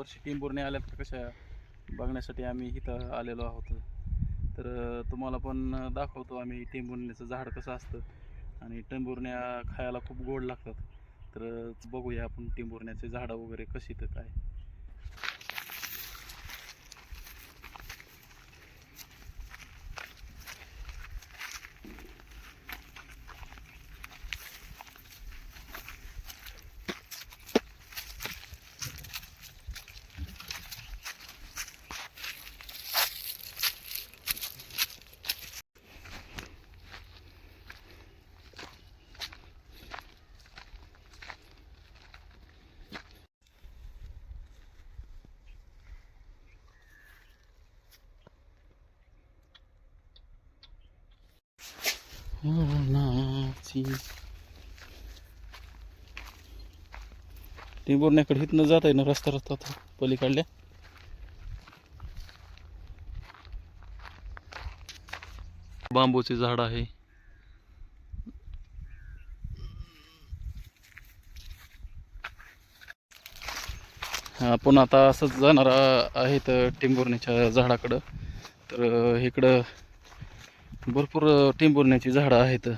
वर्षी टिंबुर्णी आल्या तर कशा बघण्यासाठी आम्ही इथं आलेलो आहोत. तर तुम्हाला पण दाखवतो आम्ही टेंबुरण्याचं झाड कसं असतं. आणि टिंबुर्ण्या खायला खूप गोड लागतात. तर बघूया आपण टिंबुर्ण्याचे झाडं वगैरे कशी तर काय. टिंबुर्ण्याकडे इथनं जात आहे ना रस्ता रस्ता तो पलीकडल्या बांबूचे झाड आहे आपण आता असंच जाणार आहेत टिंबोर्णीच्या झाडाकडं तर इकडं भरपूर टिंबुरण्याची झाडं आहेत.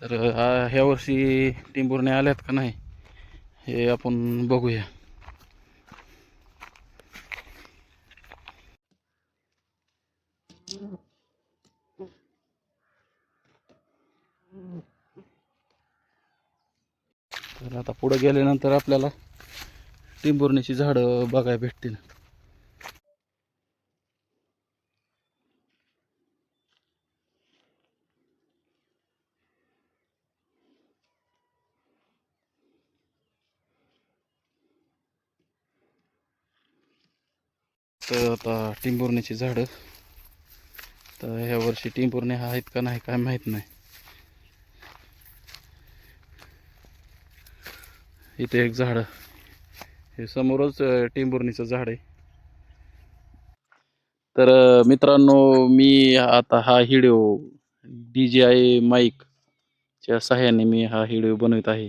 तर ह्या वर्षी टिंबुर्ण्या आल्यात का नाही हे आपण बघूया. तर आता पुढे गेल्यानंतर आपल्याला टिंबुरण्याची झाडं बघायला भेटतील. तर आता टिंबुर्ण्याची झाडं. तर ह्या वर्षी हा आहेत का नाही काय माहीत नाही. इथे एक झाड. हे समोरच टिंबुर्णीचं झाड आहे. तर मित्रांनो मी आता हा हिडिओ डी जे आय माईकच्या सहाय्याने मी हा हिडिओ बनवत आहे.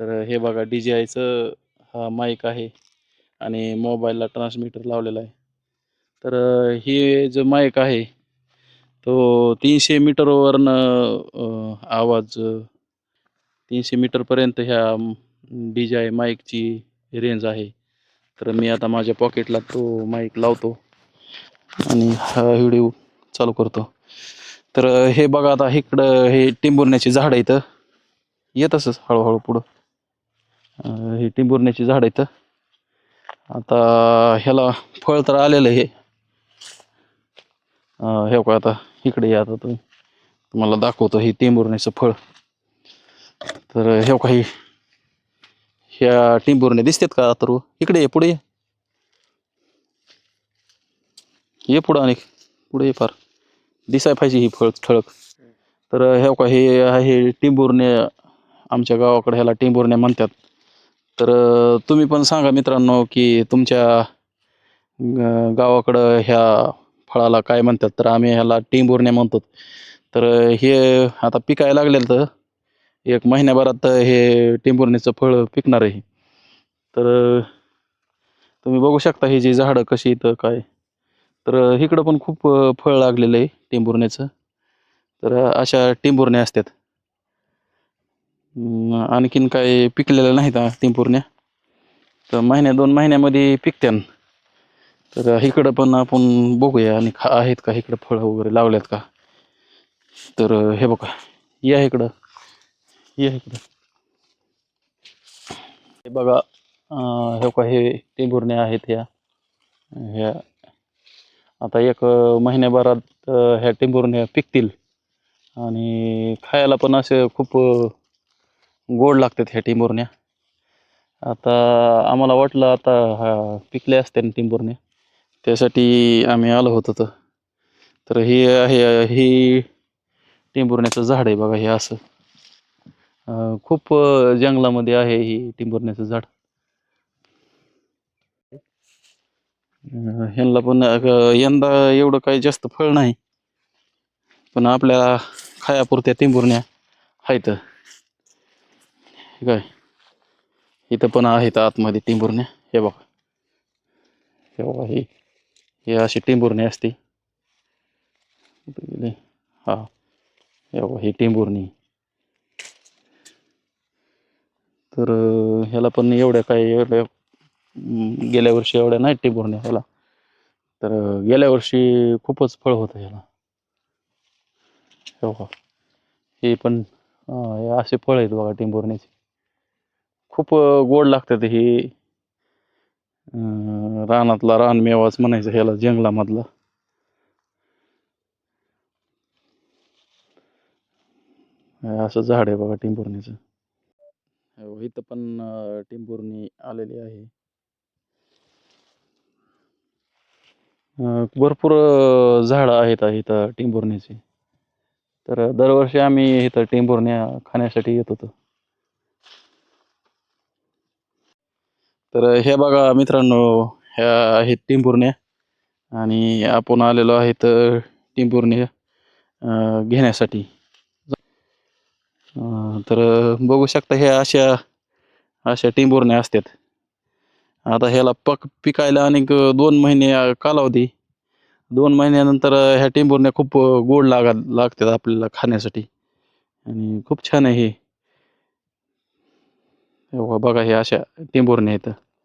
तर हे बघा डी जे आयचं हा माईक आहे आणि मोबाईलला ट्रान्समीटर लावलेला आहे. तर हे जो माईक आहे तो तीनशे मीटरवरनं आवाज तीनशे मीटरपर्यंत ह्या डी जे आय माईकची रेंज आहे. तर मी आता माझ्या पॉकेटला तो माईक लावतो आणि हा व्हिडिओ चालू करतो. तर हे बघा आता इकडं हे टिंबुरण्याची झाडं इथं. येत असंच हळूहळू पुढं. हे टिंबुरण्याची झाडं इथं. आता ह्याला फळ तर आलेलं आहे. हे का आता इकडे या आता तुम्ही. तुम्हाला दाखवतो हे टिंबुर्ण्याचं फळ. तर हे काही ह्या टिंबुर्णे दिसतात का तर इकडे ये पुढे ये. ये पुढं आणि पुढे ये फार. दिसाय पाहिजे ही फळ ठळक. तर हे का हे आहे टिंबुर्णे आमच्या गावाकडे ह्याला टिंबुर्णे म्हणतात. तर तुम्ही पण सांगा मित्रांनो की तुमच्या गावाकडं ह्या फळाला काय म्हणतात तर आम्ही ह्याला टिंबुर्णे म्हणतो. तर हे आता पिकायला लागलेलं तर एक महिन्याभरात हे टिंबुर्णीचं फळ पिकणार आहे. तर तुम्ही बघू शकता ही जी झाडं कशी इथं काय. तर इकडं पण खूप फळ लागलेलं आहे टिंबुर्ण्याचं तर अशा टिंबुर्ण्या असतात. आणखीन काय पिकलेलं नाहीत टिंबुरण्या टिंबुर्ण्या. तर महिन्या दोन महिन्यामध्ये पिकत्यान. तर इकडं पण आपण बघूया आणि खा आहेत का इकडं फळं वगैरे लावल्यात का? तर हे बघा या इकडं या इकडं. हे बघा हे का हे टिंबुर्ण्या आहेत ह्या ह्या आता एक महिन्याभरात ह्या टिंबुर्ण्या पिकतील. आणि खायला पण असे खूप गोड लागतात ह्या टिंबुरण्या आता आम्हाला वाटलं आता हा पिकले असते ना त्यासाठी आम्ही आलो होतो तर. तर हे आहे ही टिंबुरण्याचं झाड आहे बघा हे असं. खूप जंगलामध्ये आहे ही टिंबुरण्याचं झाड. ह्यांना पण यंदा एवढं काही जास्त फळ नाही. पण आपल्या खायापुरत्या टिंबुरण्या आहेत. काय? इथं पण आहेत आतमध्ये टिंबुरण्या. हे बघा. हे बघा हे. हे अशी टेंबुर्णी असते हा हे ही टिंबुर्णी तर ह्याला पण एवढ्या काय एवढ्या गेल्या वर्षी एवढ्या नाही टिंबुर्ण्या ह्याला तर गेल्या वर्षी खूपच फळ होतं ह्याला हो हे पण असे फळ आहेत बघा टिंबुर्णीचे खूप गोड लागतात हे रानातला रानमेवाच म्हणायचं ह्याला जंगलामधला. असं झाड आहे बघा टिंबुर्णीचं हो, इथं पण टिंबुर्णी आलेली आहे. भरपूर झाडं आहेत इथं टिंबुर्णीची तर दरवर्षी आम्ही इथं टिंबुर्ण्या खाण्यासाठी येत होतो. तर हे बघा मित्रांनो ह्या आहेत टिंबुर्ण्या आणि आपण आलेलो आहेत टिंबुर्ण्या घेण्यासाठी. तर बघू शकता ह्या अशा अशा टिंबुर्ण्या असतात. आता ह्याला पक पिकायला अनेक दोन महिने कालावधी. दोन महिन्यानंतर ह्या टिंबुर्ण्या खूप गोड लागा लागतात आपल्याला खाण्यासाठी. आणि खूप छान आहे हे. बघा बघा हे अशा टिंबुर्ण्या आहेत.